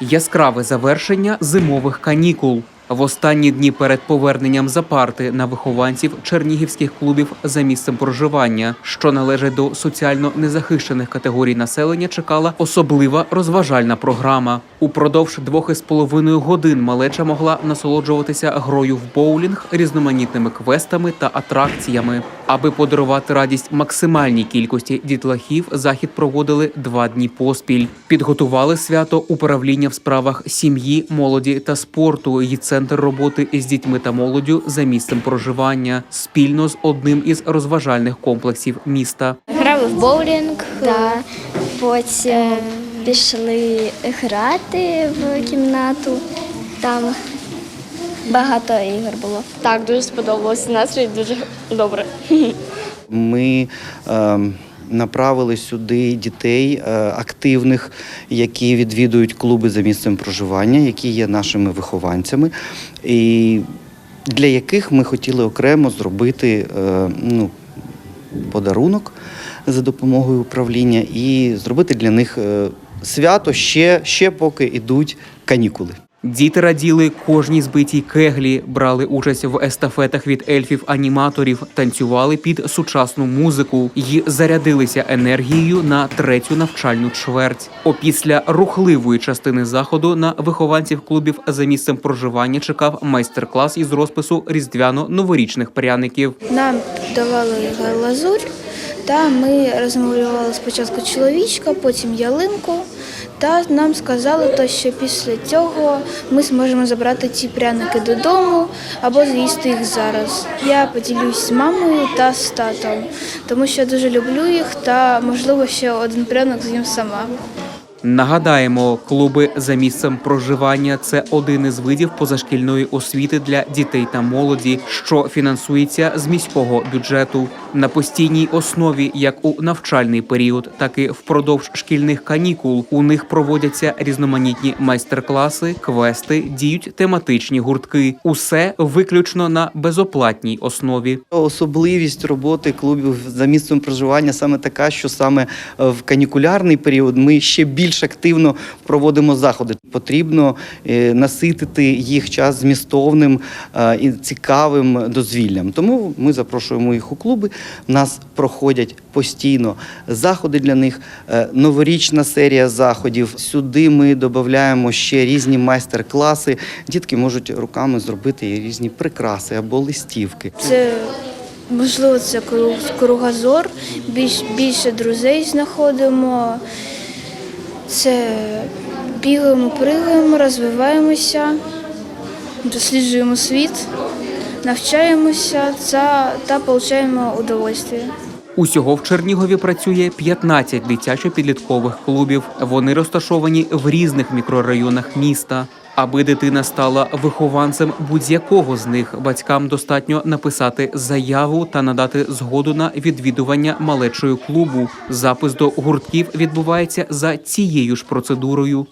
Яскраве завершення зимових канікул. В останні дні перед поверненням за парти на вихованців чернігівських клубів за місцем проживання, що належать до соціально незахищених категорій населення, чекала особлива розважальна програма. Упродовж двох із половиною годин малеча могла насолоджуватися грою в боулінг, різноманітними квестами та атракціями. Аби подарувати радість максимальній кількості дітлахів, захід проводили два дні поспіль. Підготували свято управління в справах сім'ї, молоді та спорту і центр роботи з дітьми та молоддю за місцем проживання спільно з одним із розважальних комплексів міста. Грали в боулінг. Да. Потім пішли грати в кімнату. Там багато ігор було. Так, дуже сподобалося. Настрій дуже добре. Ми е, направили сюди дітей е, активних, які відвідують клуби за місцем проживання, які є нашими вихованцями, і для яких ми хотіли окремо зробити е, ну, подарунок за допомогою управління і зробити для них е, свято ще, ще поки йдуть канікули. Діти раділи кожній збитій кеглі, брали участь в естафетах від ельфів-аніматорів, танцювали під сучасну музику і зарядилися енергією на третю навчальну чверть. Опісля рухливої частини заходу на вихованців клубів за місцем проживання чекав майстер-клас із розпису різдвяно-новорічних пряників. Нам давали лазурь, та ми розмалювали спочатку чоловічка, потім ялинку. Та нам сказали, що після цього ми зможемо забрати ці пряники додому або з'їсти їх зараз. Я поділюсь з мамою та з татом, тому що я дуже люблю їх та, можливо, ще один пряник з'їм сама. Нагадаємо, клуби за місцем проживання це один із видів позашкільної освіти для дітей та молоді, що фінансується з міського бюджету на постійній основі, як у навчальний період, так і впродовж шкільних канікул. У них проводяться різноманітні майстер-класи, квести, діють тематичні гуртки. Усе виключно на безоплатній основі. Особливість роботи клубів за місцем проживання саме така, що саме е, в канікулярний період ми ще більш активно проводимо заходи. Потрібно е, наситити їх час змістовним е, і цікавим дозвіллям. Тому ми запрошуємо їх у клуби. У нас проходять постійно заходи для них, е, новорічна серія заходів. Сюди ми додаємо ще різні майстер-класи. Дітки можуть руками зробити різні прикраси або листівки. Це можливо це кру- кругозор, більш, більше друзей знаходимо. Це бігаємо, пригаємо, розвиваємося, досліджуємо світ, навчаємося та, та отримуємо удовольствие. Усього в Чернігові працює 15 дитячо-підліткових клубів. Вони розташовані в різних мікрорайонах міста. Аби дитина стала вихованцем будь-якого з них, батькам достатньо написати заяву та надати згоду на відвідування малечою клубу. Запис до гуртків відбувається за цією ж процедурою.